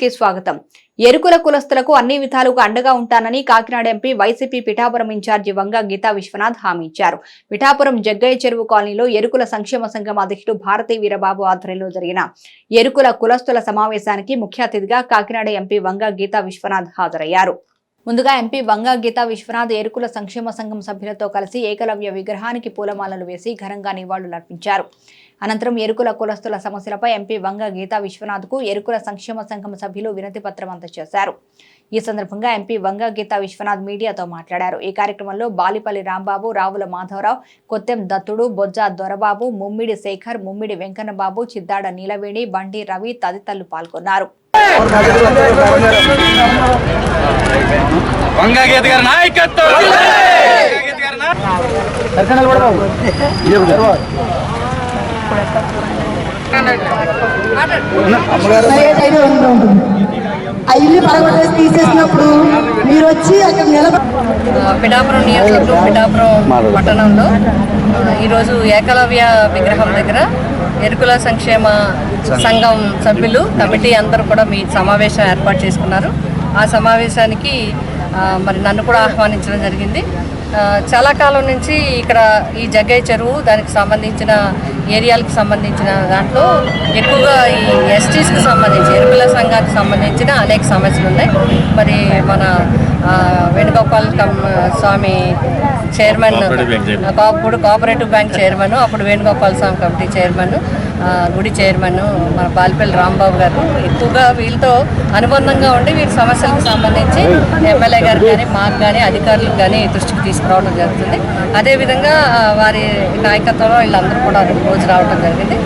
కి స్వాగతం. ఎరుకుల కులస్తులకు అన్ని విధాలుగా అండగా ఉంటానని కాకినాడ ఎంపీ వైసీపీ పిఠాపురం ఇన్ఛార్జి వంగ గీతా విశ్వనాథ్ హామీ ఇచ్చారు. పిఠాపురం జగ్గయ్య చెరువు కాలనీలో ఎరుకుల సంక్షేమ సంఘం అధ్యక్షుడు భారతీ వీరబాబు ఆధ్వర్యంలో జరిగిన ఎరుకుల కులస్తుల సమావేశానికి ముఖ్య అతిథిగా కాకినాడ ఎంపీ వంగ గీతా విశ్వనాథ్ హాజరయ్యారు. ముందుగా ఎంపీ వంగా గీతా విశ్వనాథ్ ఎరుకుల సంక్షేమ సంఘం సభ్యులతో కలిసి ఏకలవ్య విగ్రహానికి పూలమాలలు వేసి ఘనంగా నివాళులర్పించారు. అనంతరం ఎరుకుల కులస్తుల సమస్యలపై ఎంపీ వంగ గీతా విశ్వనాథ్కు ఎరుకుల సంక్షేమ సంఘం సభ్యులు వినతి పత్రం అందజేశారు. ఈ సందర్భంగా ఎంపీ వంగ గీతా విశ్వనాథ్ మీడియాతో మాట్లాడారు. ఈ కార్యక్రమంలో బాలిపల్లి రాంబాబు రావుల మాధవరావు కొత్తెం దత్తుడు బొజ్జ దొరబాబు ముమ్మిడి శేఖర్ ముమ్మిడి వెంకన్నబాబు చిద్దాడ నీలవేణి బండి రవి తదితరులు పాల్గొన్నారు. వంగగీత గారి నాయకత్వం వంగగీత గారి నాయకత్వం. మర్యాదైన ఉండి ఉంటుంది ఆ ఇల్లు పడగొట్టేసి తీసేసినప్పుడు మీరు వచ్చి అక్కడ నిలబడి పిఠాపురం నియోజకవర్గం పిఠాపురం పట్టణంలో ఈరోజు ఏకలవ్య విగ్రహం దగ్గర ఎరుకుల సంక్షేమ సంఘం సభ్యులు కమిటీ అందరూ కూడా మీ సమావేశం ఏర్పాటు చేసుకున్నారు. ఆ సమావేశానికి మరి నన్ను కూడా ఆహ్వానించడం జరిగింది. చాలా కాలం నుంచి ఇక్కడ ఈ జగ్గయ్య చెరువు దానికి సంబంధించిన ఏరియాలకు సంబంధించిన దాంట్లో ఎక్కువగా ఈ ఎస్టీస్కి సంబంధించి ఎరుకుల సంఘానికి సంబంధించిన అనేక సమస్యలు ఉన్నాయి మరి మన కమ్ స్వామి చైర్మన్ అప్పుడు కోఆపరేటివ్ బ్యాంక్ చైర్మన్ అప్పుడు వేణుగోపాల్ స్వామి కమిటీ చైర్మన్ గుడి చైర్మన్ మన బాలిపల్లి రాంబాబు గారు. ఎక్కువగా వీళ్ళతో అనుబంధంగా ఉండి వీరి సమస్యలకు సంబంధించి ఎమ్మెల్యే గారు కానీ మాకు కానీ అధికారులకు కానీ దృష్టికి తీసుకురావడం జరుగుతుంది. అదేవిధంగా వారి నాయకత్వంలో వీళ్ళందరూ కూడా రోజు రావడం జరిగింది.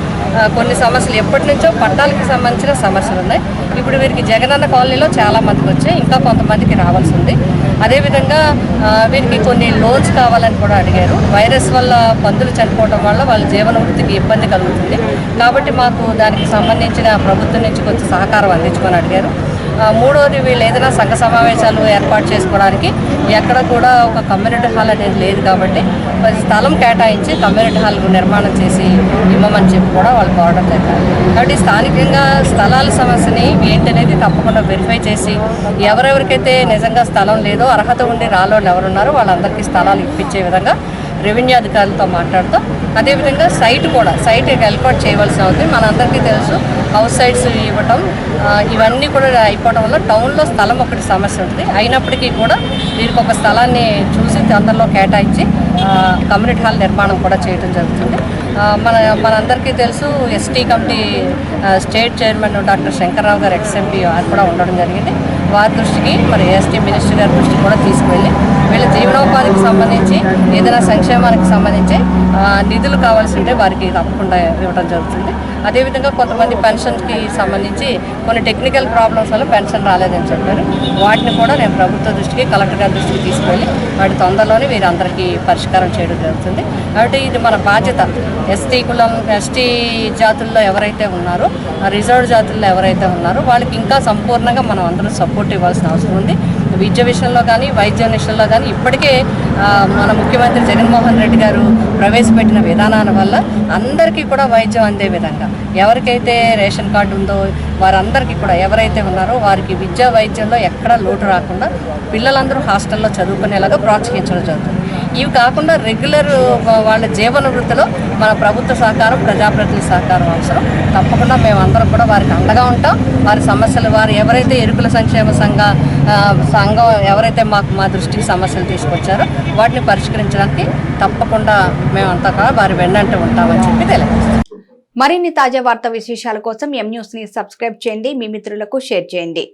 కొన్ని సమస్యలు ఎప్పటి నుంచో పట్టాలకు సంబంధించిన సమస్యలు ఉన్నాయి. ఇప్పుడు వీరికి జగనన్న కాలనీలో చాలా మందికి వచ్చాయి. ఇంకా కొంతమందికి రావాల్సి ఉంది. అదేవిధంగా వీరికి కొన్ని లోన్స్ కావాలని కూడా అడిగారు. వైరస్ వల్ల పందులు చనిపోవడం వల్ల వాళ్ళ జీవన వృత్తికి ఇబ్బంది కలుగుతుంది. కాబట్టి మాకు దానికి సంబంధించిన ప్రభుత్వం నుంచి కొంచెం సహకారం అందించుకొని అడిగారు. మూడోది వీళ్ళు ఏదైనా సంఘ సమావేశాలు ఏర్పాటు చేసుకోవడానికి ఎక్కడ కూడా ఒక కమ్యూనిటీ హాల్ అనేది లేదు కాబట్టి స్థలం కేటాయించి కమ్యూనిటీ హాల్ నిర్మాణం చేసి ఇవ్వమని చెప్పి కూడా వాళ్ళు కోరడం జరిగింది. కాబట్టి స్థానికంగా స్థలాల సమస్యని ఏంటనేది తప్పకుండా వెరిఫై చేసి ఎవరెవరికైతే నిజంగా స్థలం లేదో అర్హత ఉండి రాలోళ్ళు ఎవరున్నారో వాళ్ళందరికీ స్థలాలు ఇప్పించే విధంగా రెవెన్యూ అధికారులతో మాట్లాడుతాం అదేవిధంగా సైట్ కూడా సైట్ ఏర్పాటు చేయవలసి అవుతుంది మనందరికీ తెలుసు హౌస్ సైట్స్ ఇవ్వటం ఇవన్నీ కూడా అయిపోవడం వల్ల టౌన్లో స్థలం ఒకటి సమస్య ఉంటుంది. అయినప్పటికీ కూడా వీరికి ఒక స్థలాన్ని చూసి అందరిలో కేటాయించి కమ్యూనిటీ హాల్ నిర్మాణం కూడా చేయడం జరుగుతుంది. మన మనందరికీ తెలుసు ST committee state chairman doctor Shankarrao గారు ఎక్స్ఎంపీ అది కూడా ఉండడం జరిగింది. వారి దృష్టికి మరి ఎస్టీ మినిస్టర్ గారి దృష్టికి కూడా తీసుకువెళ్ళి వీళ్ళ జీవనోపాధికి సంబంధించి ఏదైనా సంక్షేమానికి సంబంధించి నిధులు కావాల్సి ఉంటే వారికి తప్పకుండా ఇవ్వడం జరుగుతుంది. అదేవిధంగా కొంతమంది పెన్షన్కి సంబంధించి కొన్ని టెక్నికల్ ప్రాబ్లమ్స్ వల్ల పెన్షన్ రాలేదని చెప్పారు. వాటిని కూడా నేను ప్రభుత్వ దృష్టికి కలెక్టర్ గారి దృష్టికి తీసుకెళ్ళి వాటి తొందరలోనే మీరు అందరికీ పరిష్కారం చేయడం జరుగుతుంది. కాబట్టి ఇది మన బాధ్యత. ఎస్టీ కులం ఎస్టీ జాతుల్లో ఎవరైతే ఉన్నారో రిజర్వ్ జాతుల్లో ఎవరైతే ఉన్నారో వాళ్ళకి ఇంకా సంపూర్ణంగా మనం అందరం సపోర్ట్ ఇవ్వాల్సిన అవసరం ఉంది. విద్య విషయంలో కానీ వైద్యం విషయంలో కానీ ఇప్పటికే మన ముఖ్యమంత్రి జగన్మోహన్ రెడ్డి గారు ప్రవేశపెట్టిన విధానాల వల్ల అందరికీ కూడా వైద్యం అందే విధంగా. ఎవరికైతే రేషన్ కార్డు ఉందో వారందరికీ కూడా ఎవరైతే ఉన్నారో వారికి విద్యా వైద్యంలో ఎక్కడా లోటు రాకుండా పిల్లలందరూ హాస్టల్లో చదువుకునేలాగా ప్రోత్సహించడం జరుగుతుంది. ఇవి కాకుండా రెగ్యులర్ వాళ్ళ జీవన వృత్తిలో మన ప్రభుత్వ సహకారం ప్రజాప్రతినిధి సహకారం అవసరం. తప్పకుండా మేము అందరం కూడా వారికి అండగా ఉంటాం. వారి సమస్యలు వారు ఎవరైతే ఎరుకుల సంక్షేమ సంఘ సంఘం ఎవరైతే మాకు మా దృష్టికి సమస్యలు తీసుకొచ్చారో వాటిని పరిష్కరించడానికి తప్పకుండా మేమంతా కూడా వారి వెన్నంటే ఉంటామని చెప్పి తెలియజేస్తాం మరిన్ని తాజా వార్త విశేషాల కోసం ఎం న్యూస్ని సబ్స్క్రైబ్ చేయండి మీ మిత్రులకు షేర్ చేయండి.